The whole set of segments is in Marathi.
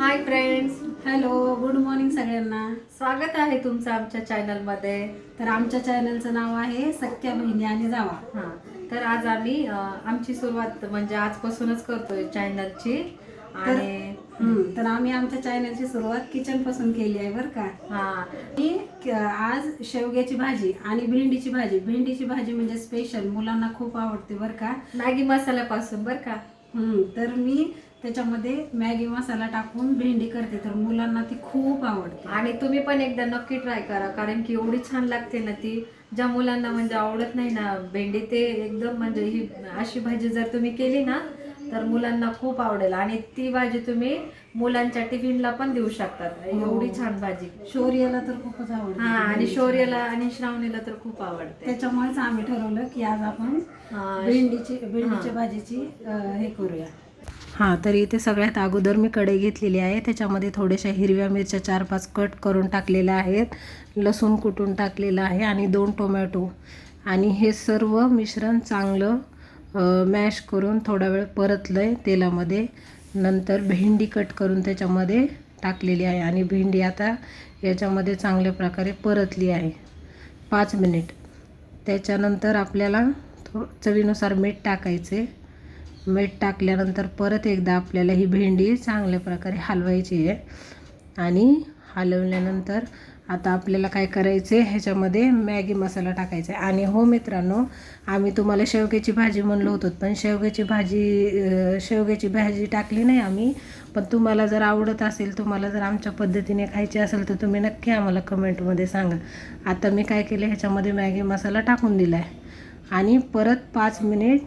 Hi friends hello good morning सगळ्यांना. स्वागत आहे तुमचं आमच्या चॅनलमध्ये तर आमच्या चॅनलचं नाव आहे सख्या बहिणी आणि जावा. हां. तर आज आम्ही आमची सुरुवात म्हणजे आजपासूनच करतोय चॅनलची आणि तर आम्ही आमच्या चॅनलची सुरुवात किचनपासून केली आहे बरं का. हां. मी आज शेवग्याची भाजी आणि भेंडीची भाजी. भेंडीची भाजी म्हणजे स्पेशल मुलांना खूप आवडते बरं का. मॅगी मसाल्यापासून बरं का. तर मी त्याच्यामध्ये मॅगी मसाला टाकून भेंडी करते तर मुलांना ती खूप आवडते. आणि तुम्ही पण एकदा नक्की ट्राय करा कारण की एवढी छान लागते ना ती. ज्या मुलांना म्हणजे आवडत नाही ना भेंडी ते एकदम म्हणजे ही अशी भाजी जर तुम्ही केली ना तर मुलांना खूप आवडेल. आणि ती भाजी तुम्ही मुलांच्या टिफिनला पण देऊ शकतात. एवढी छान भाजी. शौर्याला तर खूपच आवडते. हा आणि शौर्यला आणि श्रावणीला तर खूप आवडते. त्याच्यामुळेच आम्ही ठरवलं की आज आपण हा, भेंडीची भेंडीच्या भाजीची हे करूया. हां तर इथे सगळ्यात अगोदर मी कढई घेतलेली आहे. त्याच्यामध्ये थोड्याशा हिरव्या मिरच्या चार पाच कट करून टाकलेल्या आहेत. लसूण कुटून टाकलेलं आहे आणि दोन टोमॅटो. आणि हे सर्व मिश्रण चांगलं मॅश करून थोडा वेळ परतलं आहे तेलामध्ये. नंतर भेंडी कट करून त्याच्यामध्ये टाकलेली आहे आणि भेंडी आता याच्यामध्ये चांगल्या प्रकारे परतली आहे. पाच मिनिट त्याच्यानंतर आपल्याला थो चवीनुसार मीठ टाकायचे. मीठ टाकल्यानंतर परत एकदा आपल्याला ही भेंडी चांगल्या प्रकारे हलवायची आहे. आणि हलवल्यानंतर आता आपल्याला काय करायचं आहे ह्याच्यामध्ये मॅगी मसाला टाकायचा आहे आणि हो मित्रांनो आम्ही तुम्हाला शेवग्याची भाजी म्हणलो होतो पण शेवग्याची भाजी शेवग्याची भाजी टाकली नाही आम्ही. पण तुम्हाला जर आवडत असेल तुम्हाला जर आमच्या पद्धतीने खायची असेल तर तुम्ही नक्की आम्हाला कमेंटमध्ये सांगा. आता मी काय केलं ह्याच्यामध्ये मॅगी मसाला टाकून दिला आहे आणि परत पाच मिनिट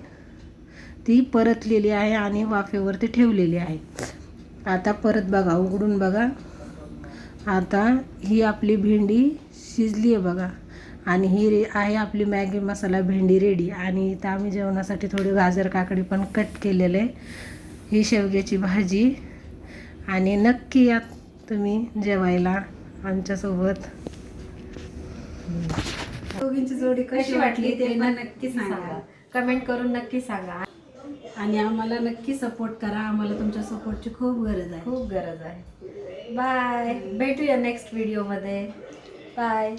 ती परतलेली आहे आणि वाफेवरती ठेवलेली आहे. आता परत बघा उघडून बघा. आता ही आपली भेंडी शिजली आहे बघा. आणि ही रे आहे आपली मॅगी मसाला भेंडी रेडी आणि इथं आम्ही जेवणासाठी थोडी गाजर काकडी पण कट केलेले. आहे ही शेवग्याची भाजी. आणि नक्की या तुम्ही जेवायला आमच्यासोबत. दोघींची जोडी कशी वाटली ते पण नक्की सांगा. कमेंट करून नक्की सांगा. आणि आम्हाला नक्की सपोर्ट करा. आम्हाला तुमच्या सपोर्टची खूप गरज आहे. खूप गरज आहे. बाय भेटूया नेक्स्ट व्हिडिओमध्ये बाय